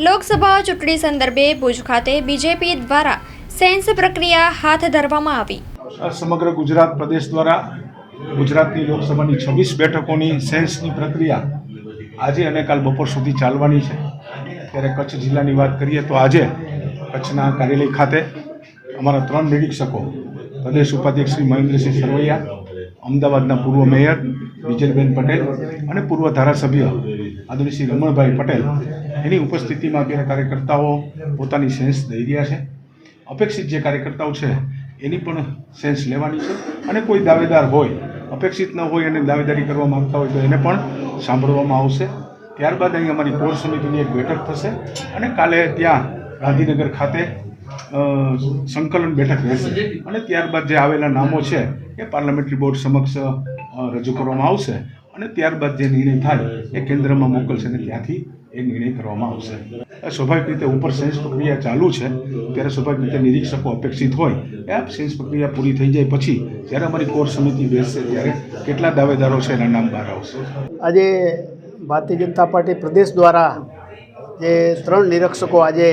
લોકસભા ચૂંટણી સંદર્ભે ભુજ ખાતે બીજેપી દ્વારા સેન્સ પ્રક્રિયા હાથ ધરવામાં આવી. સમગ્ર ગુજરાત પ્રદેશ દ્વારા ગુજરાતની લોકસભાની છવ્વીસ બેઠકોની સેન્સની પ્રક્રિયા આજે અને કાલ બપોર સુધી ચાલવાની છે. ત્યારે કચ્છ જિલ્લાની વાત કરીએ તો આજે કચ્છના કાર્યાલય ખાતે અમારા ત્રણ નિરીક્ષકો, પ્રદેશ ઉપાધ્યક્ષ શ્રી મહેન્દ્રસિંહ સરવૈયા, અમદાવાદના પૂર્વ મેયર વિજયબેન પટેલ અને પૂર્વ ધારાસભ્ય આદરણીય શ્રી રમણભાઈ પટેલ એની ઉપસ્થિતિમાં અત્યારે કાર્યકર્તાઓ પોતાની સેન્સ દઈ રહ્યા છે. અપેક્ષિત જે કાર્યકર્તાઓ છે, એની પણ સેન્સ લેવાની છે અને કોઈ દાવેદાર હોય, અપેક્ષિત ન હોય અને દાવેદારી કરવા માગતા હોય તો એને પણ સાંભળવામાં આવશે. ત્યારબાદ અહીં અમારી કોર સમિતિની એક બેઠક થશે અને કાલે ત્યાં ગાંધીનગર ખાતે સંકલન બેઠક રહેશે. અને ત્યારબાદ જે આવેલા નામો છે, એ પાર્લામેન્ટરી બોર્ડ સમક્ષ રજૂ કરવામાં આવશે. અને ત્યારબાદ જે નિર્ણય થાય એ કેન્દ્રમાં મોકલશે અને ત્યાંથી એ નિર્ણય કરવામાં આવશે. આ સ્વાભાવિક રીતે ઉપર સેન્સ પ્રક્રિયા ચાલુ છે. ત્યારે સ્વાભાવિક રીતે નિરીક્ષકો અપેક્ષિત હોય એ આ સેન્સ પ્રક્રિયા પૂરી થઈ જાય પછી જ્યારે અમારી કોર સમિતિ બેસશે ત્યારે કેટલા દાવેદારો છે એના નામ બહાર આવશે. આજે ભારતીય જનતા પાર્ટી પ્રદેશ દ્વારા જે ત્રણ નિરીક્ષકો આજે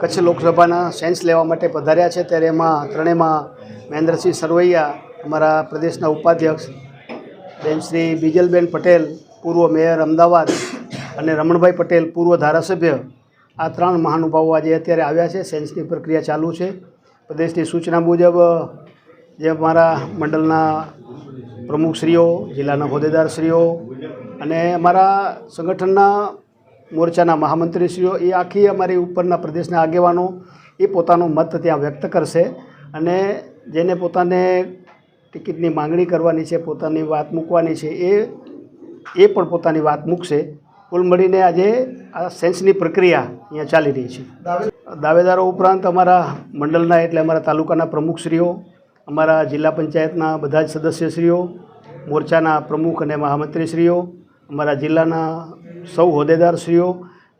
કચ્છ લોકસભાના સેન્સ લેવા માટે પધાર્યા છે ત્યારે એમાં ત્રણેયમાં મહેન્દ્રસિંહ સરવૈયા અમારા પ્રદેશના ઉપાધ્યક્ષ બેન શ્રી બીજલબેન પટેલ પૂર્વ મેયર અમદાવાદ અને રમણભાઈ પટેલ, પૂર્વ ધારાસભ્ય, આ ત્રણ મહાનુભાવો આજે અત્યારે આવ્યા છે. સેન્સની પ્રક્રિયા ચાલુ છે. પ્રદેશની સૂચના મુજબ જે અમારા મંડળના પ્રમુખશ્રીઓ જિલ્લાના હોદ્દેદારશ્રીઓ અને અમારા સંગઠનના મોરચાના મહામંત્રીશ્રીઓ એ આખી અમારી ઉપરના પ્રદેશના આગેવાનો, એ પોતાનો મત ત્યાં વ્યક્ત કરશે અને જેને પોતાને ટિકિટની માંગણી કરવાની છે, પોતાની વાત મૂકવાની છે, એ એ પણ પોતાની વાત મૂકશે. કુલ મળીને આજે આ સેન્સની પ્રક્રિયા અહીંયા ચાલી રહી છે. દાવેદારો ઉપરાંત અમારા મંડળના એટલે અમારા તાલુકાના પ્રમુખશ્રીઓ, અમારા જિલ્લા પંચાયતના બધા જ સદસ્યશ્રીઓ, મોરચાના પ્રમુખ અને મહામંત્રીશ્રીઓ, અમારા જિલ્લાના સૌ હોદ્દેદારશ્રીઓ,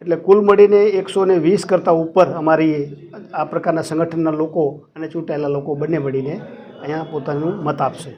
એટલે કુલ મળીને એકસો ને વીસ કરતાં ઉપર અમારી આ પ્રકારના સંગઠનના લોકો અને ચૂંટાયેલા લોકો બંને મળીને અહીંયા પોતાનું મત આપશે.